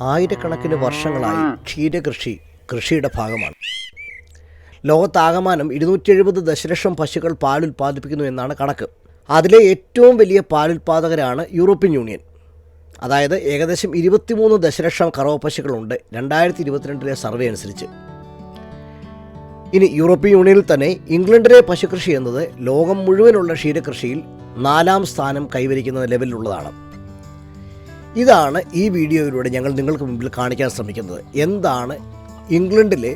ആയിരക്കണക്കിന് വർഷങ്ങളായി ക്ഷീരകൃഷി കൃഷിയുടെ ഭാഗമാണ്. ലോകത്താകമാനം ഇരുന്നൂറ്റി എഴുപത് ദശലക്ഷം പശുക്കൾ പാൽ ഉൽപ്പാദിപ്പിക്കുന്നു എന്നാണ് കണക്ക്. അതിലെ ഏറ്റവും വലിയ പാലുൽപാദകരാണ് യൂറോപ്യൻ യൂണിയൻ. അതായത് ഏകദേശം ഇരുപത്തിമൂന്ന് ദശലക്ഷം കറവ പശുക്കളുണ്ട് രണ്ടായിരത്തി ഇരുപത്തിരണ്ടിലെ സർവേ അനുസരിച്ച്. ഇനി യൂറോപ്യൻ യൂണിയനിൽ തന്നെ ഇംഗ്ലണ്ടിലെ പശുകൃഷി എന്നത് ലോകം മുഴുവനുള്ള ക്ഷീരകൃഷിയിൽ നാലാം സ്ഥാനം കൈവരിക്കുന്ന ലെവലിലുള്ളതാണ്. ഇതാണ് ഈ വീഡിയോയിലൂടെ ഞങ്ങൾ നിങ്ങൾക്ക് മുമ്പിൽ കാണിക്കാൻ ശ്രമിക്കുന്നത്. എന്താണ് ഇംഗ്ലണ്ടിലെ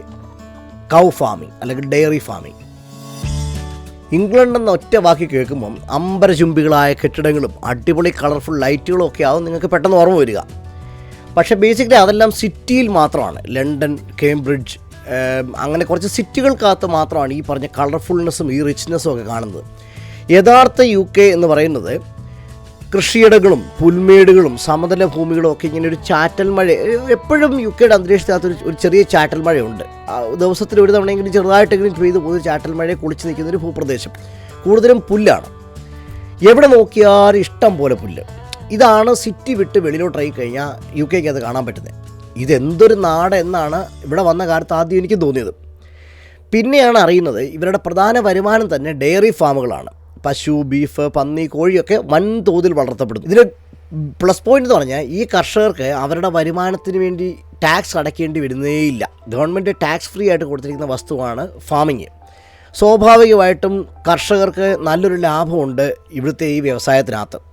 കൗ ഫാമിംഗ് അല്ലെങ്കിൽ ഡെയറി ഫാമിംഗ് ഇംഗ്ലണ്ട് എന്ന ഒറ്റ വാക്ക് കേൾക്കുമ്പം അമ്പരചുംബികളായ കെട്ടിടങ്ങളും അടിപൊളി കളർഫുൾ ലൈറ്റുകളും ഒക്കെ ആവും നിങ്ങൾക്ക് പെട്ടെന്ന് ഓർമ്മ വരിക. പക്ഷേ ബേസിക്കലി അതെല്ലാം സിറ്റിയിൽ മാത്രമാണ്. ലണ്ടൻ കേംബ്രിഡ്ജ് അങ്ങനെ കുറച്ച് സിറ്റികൾക്കകത്ത് മാത്രമാണ് ഈ പറഞ്ഞ കളർഫുൾനെസ്സും ഈ റിച്ച്നെസ്സും ഒക്കെ കാണുന്നത്. യഥാർത്ഥ യു കെ എന്ന് പറയുന്നത് കൃഷിയിടങ്ങളും പുൽമേടുകളും സമതല ഭൂമികളും ഒക്കെ ഇങ്ങനെ ഒരു ചാറ്റൽ മഴ എപ്പോഴും യു കെയുടെ അന്തരീക്ഷത്തിനകത്ത് ഒരു ചെറിയ ചാറ്റൽ മഴയുണ്ട്. ദിവസത്തിൽ ഒരു തവണയെങ്കിലും ചെറുതായിട്ടെങ്കിലും പെയ്തു പോയി ചാറ്റൽ മഴയെ കുളിച്ച് നിൽക്കുന്ന ഒരു ഭൂപ്രദേശം. കൂടുതലും പുല്ലാണ്. എവിടെ നോക്കിയാലും ഇഷ്ടം പോലെ പുല്ല്. ഇതാണ് സിറ്റി വിട്ട് വെളിയിലോട്ട് ഇറങ്ങി കഴിഞ്ഞാൽ യു കെക്ക് അത് കാണാൻ പറ്റുന്നത്. ഇതെന്തൊരു നാട് എന്നാണ് ഇവിടെ വന്ന കാലത്ത് ആദ്യം എനിക്ക് തോന്നിയത്. പിന്നെയാണ് അറിയുന്നത് ഇവരുടെ പ്രധാന വരുമാനം തന്നെ ഡെയറി ഫാമുകളാണ്. പശു ബീഫ് പന്നി കോഴിയൊക്കെ വൻതോതിൽ വളർത്തപ്പെടുന്നു. ഇതിന് പ്ലസ് പോയിന്റ് എന്ന് പറഞ്ഞാൽ ഈ കർഷകർക്ക് അവരുടെ വരുമാനത്തിന് വേണ്ടി ടാക്സ് അടയ്ക്കേണ്ടി വരുന്നേയില്ല. ഗവൺമെന്റ് ടാക്സ് ഫ്രീ ആയിട്ട് കൊടുത്തിരിക്കുന്ന വസ്തുവാണ് ഫാമിങ്. സ്വാഭാവികമായിട്ടും കർഷകർക്ക് നല്ലൊരു ലാഭമുണ്ട് ഇവിടുത്തെ ഈ വ്യവസായത്തിനകത്ത്.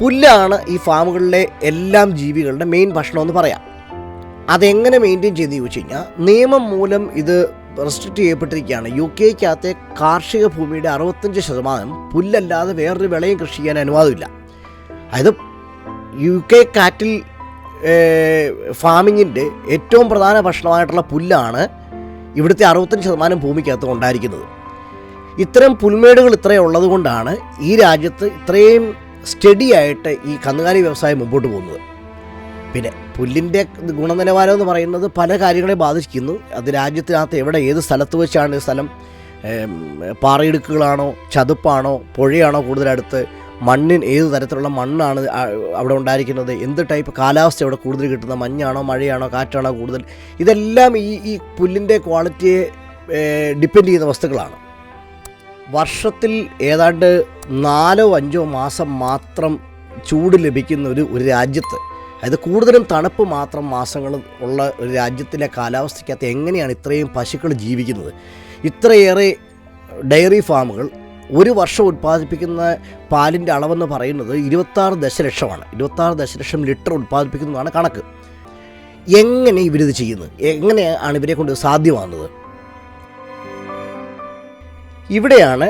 പുല്ലാണ് ഈ ഫാമുകളിലെ എല്ലാം ജീവികളുടെ മെയിൻ ഭക്ഷണമെന്ന് പറയാം. അതെങ്ങനെ മെയിന്റെയിൻ ചെയ്ത് ചോദിച്ചു കഴിഞ്ഞാൽ നിയമം മൂലം ഇത് റെസ്ട്രിക്റ്റ് ചെയ്യപ്പെട്ടിരിക്കുകയാണ്. യു കെക്കകത്തെ കാർഷിക ഭൂമിയുടെ അറുപത്തഞ്ച് ശതമാനം പുല്ലല്ലാതെ വേറൊരു വിളയും കൃഷി ചെയ്യാൻ അനുവാദമില്ല. അതായത് യു കെ കാറ്റിൽ ഫാമിങ്ങിന്റെ ഏറ്റവും പ്രധാന ഭക്ഷണമായിട്ടുള്ള പുല്ലാണ് ഇവിടുത്തെ അറുപത്തഞ്ച് ശതമാനം ഭൂമിക്കകത്ത് ഉണ്ടായിരിക്കുന്നത്. ഇത്തരം പുൽമേടുകൾ ഇത്രയും ഉള്ളതുകൊണ്ടാണ് ഈ രാജ്യത്ത് ഇത്രയും സ്റ്റഡി ആയിട്ട് ഈ കന്നുകാലി വ്യവസായം മുമ്പോട്ട് പോകുന്നത്. പിന്നെ പുല്ലിന്റെ ഗുണനിലവാരം എന്ന് പറയുന്നത് പല കാര്യങ്ങളെ ബാധിക്കുന്നു അത് രാജ്യത്തിനകത്ത് എവിടെ ഏത് സ്ഥലത്ത് വെച്ചാണ് ഈ സ്ഥലം പാറയിടുക്കുകളാണോ ചതുപ്പാണോ പുഴയാണോ കൂടുതലടുത്ത് മണ്ണിന് ഏത് തരത്തിലുള്ള മണ്ണാണ് അവിടെ ഉണ്ടായിരിക്കുന്നത് എന്ത് ടൈപ്പ് കാലാവസ്ഥ അവിടെ കൂടുതൽ കിട്ടുന്ന മഞ്ഞാണോ മഴയാണോ കാറ്റാണോ കൂടുതൽ ഇതെല്ലാം ഈ ഈ പുല്ലിന്റെ ക്വാളിറ്റിയെ ഡിപ്പെൻഡ് ചെയ്യുന്ന വസ്തുക്കളാണ്. വർഷത്തിൽ ഏതാണ്ട് നാലോ അഞ്ചോ മാസം മാത്രം ചൂട് ലഭിക്കുന്ന ഒരു ഒരു രാജ്യത്ത് അതായത് കൂടുതലും തണുപ്പ് മാത്രം മാസങ്ങൾ ഉള്ള ഒരു രാജ്യത്തിലെ കാലാവസ്ഥയ്ക്കകത്ത് എങ്ങനെയാണ് ഇത്രയും പശുക്കൾ ജീവിക്കുന്നത്? ഇത്രയേറെ ഡയറി ഫാമുകൾ ഒരു വർഷം ഉത്പാദിപ്പിക്കുന്ന പാലിന്റെ അളവെന്ന് പറയുന്നത് ഇരുപത്താറ് ദശലക്ഷമാണ്. ഇരുപത്താറ് ദശലക്ഷം ലിറ്റർ ഉൽപ്പാദിപ്പിക്കുന്നതാണ് കണക്ക്. എങ്ങനെ ഇവരിത് ചെയ്യുന്നത് എങ്ങനെയാണ് ഇവരെ കൊണ്ട് സാധ്യമാകുന്നത്? ഇവിടെയാണ്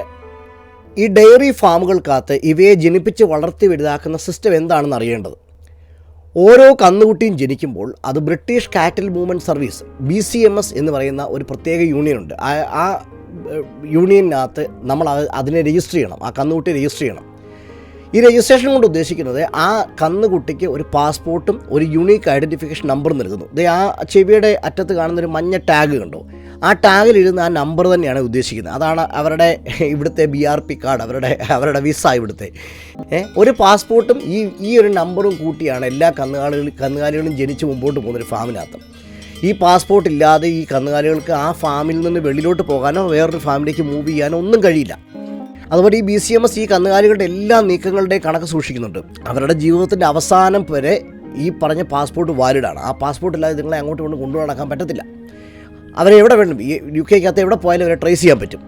ഈ ഡയറി ഫാമുകൾക്കകത്ത് ഇവയെ ജനിപ്പിച്ച് വളർത്തി വലുതാക്കുന്ന സിസ്റ്റം എന്താണെന്ന് അറിയേണ്ടത്. ഓരോ കന്നുകുട്ടിയും ജനിക്കുമ്പോൾ അത് British cattle movement service B C M S എന്ന് പറയുന്ന ഒരു പ്രത്യേക യൂണിയൻ ഉണ്ട്. ആ യൂണിയനകത്ത് നമ്മൾ അതിനെ രജിസ്റ്റർ ചെയ്യണം ആ കന്നുകുട്ടിയെ രജിസ്റ്റർ ചെയ്യണം. ഈ രജിസ്ട്രേഷൻ കൊണ്ട് ഉദ്ദേശിക്കുന്നത് ആ കന്നുകുട്ടിക്ക് ഒരു പാസ്പോർട്ടും ഒരു യുണീക്ക് ഐഡന്റിഫിക്കേഷൻ നമ്പർ നൽകുന്നു. ദേ ആ ചെവിയുടെ അറ്റത്ത് കാണുന്ന ഒരു മഞ്ഞ ടാഗ് കണ്ടോ? ആ ടാഗിൽ ടാഗിലിരുന്ന് ആ നമ്പർ തന്നെയാണ് ഉദ്ദേശിക്കുന്നത്. അതാണ് അവരുടെ ഇവിടുത്തെ ബി ആർ പി കാർഡ് അവരുടെ അവരുടെ വിസ ഇവിടുത്തെ. ഒരു പാസ്പോർട്ടും ഈ ഈ ഒരു നമ്പറും കൂട്ടിയാണ് എല്ലാ കന്നുകാലികളും കന്നുകാലികളും ജനിച്ച് മുമ്പോട്ട് പോകുന്ന ഒരു ഫാമിനകത്ത്. ഈ പാസ്പോർട്ട് ഇല്ലാതെ ഈ കന്നുകാലികൾക്ക് ആ ഫാമിൽ നിന്ന് വെളിയിലോട്ട് പോകാനോ വേറൊരു ഫാമിലേക്ക് മൂവ് ചെയ്യാനോ ഒന്നും കഴിയില്ല. അതുപോലെ ഈ ബി സി എം എസ് ഈ കന്നുകാലികളുടെ എല്ലാ നീക്കങ്ങളുടെയും കണക്ക് സൂക്ഷിക്കുന്നുണ്ട്. അവരുടെ ജീവിതത്തിന്റെ അവസാനം വരെ ഈ പറഞ്ഞ പാസ്പോർട്ട് വാലിഡാണ് ആ പാസ്പോർട്ട് ഇല്ലാതെ നിങ്ങളെ അങ്ങോട്ട് കൊണ്ട് കൊണ്ടു നടക്കാൻ പറ്റത്തില്ല. അവരെ എവിടെ വേണം? ഈ യു കെക്കകത്ത് എവിടെ പോയാലും അവരെ ട്രേസ് ചെയ്യാൻ പറ്റും.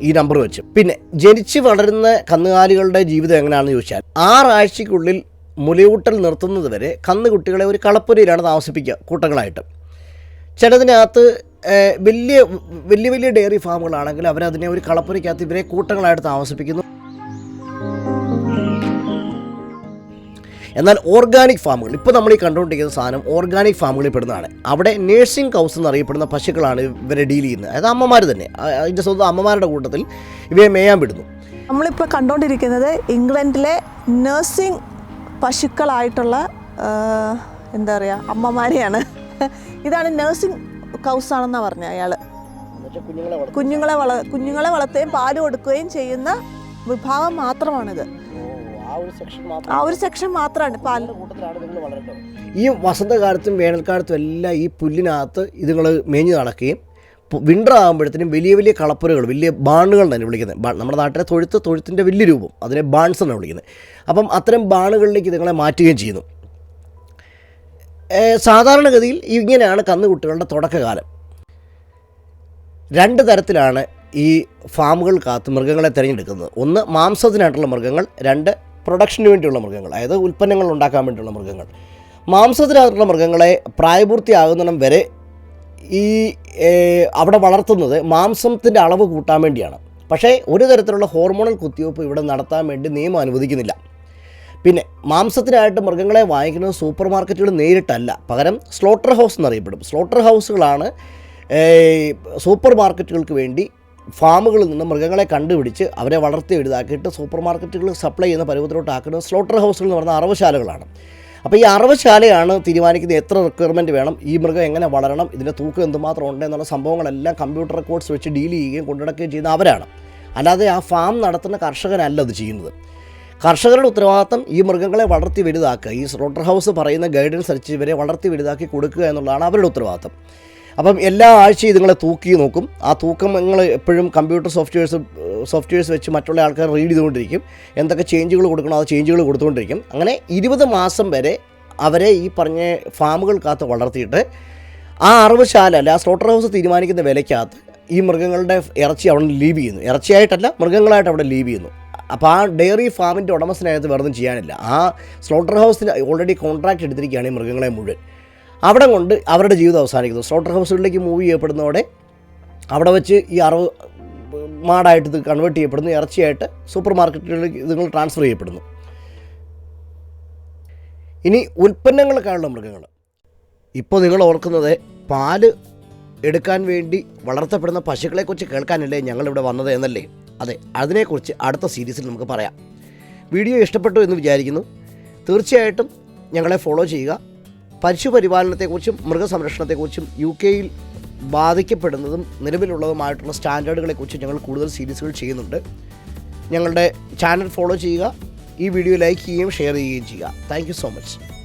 ഈ നമ്പർ വെച്ച്. പിന്നെ ജനിച്ച് വളരുന്ന കന്നുകാലികളുടെ ജീവിതം എങ്ങനെയാണെന്ന് ചോദിച്ചാൽ ആറാഴ്ചയ്ക്കുള്ളിൽ മുലയൂട്ടൽ നിർത്തുന്നത് വരെ കന്നുകുട്ടികളെ ഒരു കളപ്പുരയിലാണ് താമസിപ്പിക്കുക കൂട്ടങ്ങളായിട്ട്. ചിലതിനകത്ത് വലിയ വലിയ വലിയ ഡെയറി ഫാമുകളാണെങ്കിൽ അവരതിനെ ഒരു കളപ്പുരയ്ക്കകത്ത് ഇവരെ കൂട്ടങ്ങളായിട്ട് താമസിപ്പിക്കുന്നു. എന്നാൽ ഓർഗാനിക് ഫാമുകൾ ഇപ്പോൾ നമ്മൾ ഈ കണ്ടുകൊണ്ടിരിക്കുന്ന സാധനം ഓർഗാനിക് ഫാമുകളിൽ പെടുന്നതാണ്. അവിടെ നേഴ്സിംഗ് കൗസ് എന്നറിയപ്പെടുന്ന പശുക്കളാണ് ഇവരെ ഡീൽ ചെയ്യുന്നത്. അതായത് അമ്മമാർ തന്നെ. അതിന്റെ സ്വന്തം അമ്മമാരുടെ കൂട്ടത്തിൽ ഇവയെ മേയാൻ വിടുന്നു നമ്മളിപ്പോൾ കണ്ടുകൊണ്ടിരിക്കുന്നത് ഇംഗ്ലണ്ടിലെ നേഴ്സിംഗ് പശുക്കളായിട്ടുള്ള എന്താ പറയുക അമ്മമാരെയാണ്. ഇതാണ് നഴ്സിംഗ് കൗസ് ആണെന്നാണ് പറഞ്ഞത് അയാൾ കുഞ്ഞുങ്ങളെ വള കുഞ്ഞുങ്ങളെ വളർത്തുകയും പാൽ കൊടുക്കുകയും ചെയ്യുന്ന വിഭാഗം മാത്രമാണിത്. ആ ഒരു സെക്ഷൻ മാത്രമാണ് വളരേണ്ടത് ഈ വസന്തകാലത്തും വേനൽക്കാലത്തും എല്ലാം ഈ പുല്ലിനകത്ത് ഇതുങ്ങൾ മേഞ്ഞു നടക്കുകയും വിന്റർ ആകുമ്പോഴത്തേനും വലിയ വലിയ കളപ്പുരകൾ വലിയ ബാണുകൾ തന്നെ വിളിക്കുന്നത്. നമ്മുടെ നാട്ടിലെ തൊഴുത്ത് തൊഴുത്തിന്റെ വലിയ രൂപം അതിനെ ബാൺസ് എന്നാണ് വിളിക്കുന്നത്. അപ്പം അത്തരം ബാണുകളിലേക്ക് ഇതുങ്ങളെ മാറ്റുകയും ചെയ്യുന്നു. സാധാരണഗതിയിൽ ഇങ്ങനെയാണ് കന്നുകുട്ടികളുടെ തുടക്കകാലം. രണ്ട് തരത്തിലാണ് ഈ ഫാമുകൾക്കകത്ത് മൃഗങ്ങളെ തിരഞ്ഞെടുക്കുന്നത്. ഒന്ന് മാംസത്തിനായിട്ടുള്ള മൃഗങ്ങൾ. രണ്ട് പ്രൊഡക്ഷന് വേണ്ടിയുള്ള മൃഗങ്ങൾ അതായത് ഉൽപ്പന്നങ്ങൾ ഉണ്ടാക്കാൻ വേണ്ടിയുള്ള മൃഗങ്ങൾ. മാംസത്തിനായിട്ടുള്ള മൃഗങ്ങളെ പ്രായപൂർത്തിയാകുന്നിടം വരെ ഈ അവിടെ വളർത്തുന്നത് മാംസത്തിന്റെ അളവ് കൂട്ടാൻ വേണ്ടിയാണ്. പക്ഷേ ഒരു തരത്തിലുള്ള ഹോർമോണൽ കുത്തിവയ്പ്പ് ഇവിടെ നടത്താൻ വേണ്ടി നിയമം അനുവദിക്കുന്നില്ല. പിന്നെ മാംസത്തിനായിട്ട് മൃഗങ്ങളെ വാങ്ങിക്കുന്നത് സൂപ്പർ മാർക്കറ്റുകൾ നേരിട്ടല്ല. പകരം സ്ലോട്ടർ ഹൗസ് എന്നറിയപ്പെടും. സ്ലോട്ടർ ഹൗസുകളാണ് സൂപ്പർ മാർക്കറ്റുകൾക്ക് വേണ്ടി ഫാമുകളിൽ നിന്ന് മൃഗങ്ങളെ കണ്ടുപിടിച്ച് അവരെ വളർത്തി എഴുതാക്കിയിട്ട് സൂപ്പർ മാർക്കറ്റുകൾ സപ്ലൈ ചെയ്യുന്ന പരുവത്തിലോട്ട് ആക്കുന്നത് സ്ലോട്ടർ ഹൗസുകൾ എന്ന് പറഞ്ഞ അറവശാലകളാണ്. അപ്പോൾ ഈ അറവശാലയാണ് തീരുമാനിക്കുന്നത് എത്ര റിക്വയർമെന്റ് വേണം ഈ മൃഗം എങ്ങനെ വളരണം ഇതിന്റെ തൂക്കം എന്തുമാത്രം ഉണ്ട് എന്നുള്ള സംഭവങ്ങളെല്ലാം കമ്പ്യൂട്ടർ റെക്കോർഡ്സ് വെച്ച് ഡീൽ ചെയ്യുകയും കൊണ്ടുനടക്കുകയും ചെയ്യുന്ന അവരാണ്. അല്ലാതെ ആ ഫാം നടത്തുന്ന കർഷകനല്ല അത് ചെയ്യുന്നത്. കർഷകരുടെ ഉത്തരവാദിത്തം ഈ മൃഗങ്ങളെ വളർത്തി വലുതാക്കുക. ഈ സ്ലോട്ടർ ഹൗസ് പറയുന്ന ഗൈഡൻസ് അനുസരിച്ച് ഇവരെ വളർത്തി വലുതാക്കി കൊടുക്കുക എന്നുള്ളതാണ് അവരുടെ ഉത്തരവാദിത്തം അപ്പം എല്ലാ ആഴ്ചയും ഇതുങ്ങളെ തൂക്കി നോക്കും. ആ തൂക്കം നിങ്ങൾ എപ്പോഴും കമ്പ്യൂട്ടർ സോഫ്റ്റ്വെയർസ് സോഫ്റ്റ്വെയർസ് വെച്ച് മറ്റുള്ള ആൾക്കാർ റീഡ് ചെയ്തുകൊണ്ടിരിക്കും. എന്തൊക്കെ ചേഞ്ചുകൾ കൊടുക്കണോ ആ ചേഞ്ചുകൾ കൊടുത്തുകൊണ്ടിരിക്കും. അങ്ങനെ ഇരുപത് മാസം വരെ അവരെ ഈ പറഞ്ഞ ഫാമുകൾക്കകത്ത് വളർത്തിയിട്ട് ആ അറവുശാല അല്ല ആ സ്ലോട്ടർ ഹൗസ് തീരുമാനിക്കുന്ന വിലയ്ക്കകത്ത് ഈ മൃഗങ്ങളുടെ ഇറച്ചി അവിടെ ലീവ് ചെയ്യുന്നു. ഇറച്ചിയായിട്ടല്ല മൃഗങ്ങളായിട്ട് അവിടെ ലീവ് ചെയ്യുന്നു. അപ്പോൾ ആ ഡയറി ഫാമിന്റെ ഉടമസ്ഥനകത്ത് വേറെ ഒന്നും ചെയ്യാനില്ല. ആ സ്ലോട്ടർ ഹൗസിന് ഓൾറെഡി കോൺട്രാക്ട് എടുത്തിരിക്കുകയാണ് ഈ മൃഗങ്ങളെ മുഴുവൻ. അവിടെ കൊണ്ട് അവരുടെ ജീവിതം അവസാനിക്കുന്നു. സ്ലോട്ടർ ഹൗസുകളിലേക്ക് മൂവ് ചെയ്യപ്പെടുന്നതോടെ അവിടെ വെച്ച് ഈ അറവ് മാടായിട്ട് ഇത് കൺവേർട്ട് ചെയ്യപ്പെടുന്നു. ഇറച്ചിയായിട്ട് സൂപ്പർ മാർക്കറ്റുകളിലേക്ക് ഇതുങ്ങൾ ട്രാൻസ്ഫർ ചെയ്യപ്പെടുന്നു. ഇനി ഉൽപ്പന്നങ്ങൾക്കായുള്ള മൃഗങ്ങൾ. ഇപ്പോൾ നിങ്ങൾ ഓർക്കുന്നത് പാൽ എടുക്കാൻ വേണ്ടി വളർത്തപ്പെടുന്ന പശുക്കളെക്കുറിച്ച് കേൾക്കാനല്ലേ ഞങ്ങളിവിടെ വന്നത് എന്നല്ലേ? അതെ അതിനെക്കുറിച്ച് അടുത്ത സീരീസിൽ നമുക്ക് പറയാം. വീഡിയോ ഇഷ്ടപ്പെട്ടു എന്ന് വിചാരിക്കുന്നു. തീർച്ചയായിട്ടും ഞങ്ങളെ ഫോളോ ചെയ്യുക. പശുപരിപാലനത്തെക്കുറിച്ചും മൃഗസംരക്ഷണത്തെക്കുറിച്ചും യു കെയിൽ ബാധിക്കപ്പെടുന്നതും നിലവിലുള്ളതുമായിട്ടുള്ള സ്റ്റാൻഡേർഡുകളെക്കുറിച്ച് ഞങ്ങൾ കൂടുതൽ സീരീസുകൾ ചെയ്യുന്നുണ്ട്. ഞങ്ങളുടെ ചാനൽ ഫോളോ ചെയ്യുക. ഈ വീഡിയോ ലൈക്ക് ചെയ്യുകയും ഷെയർ ചെയ്യുകയും ചെയ്യുക. Thank so much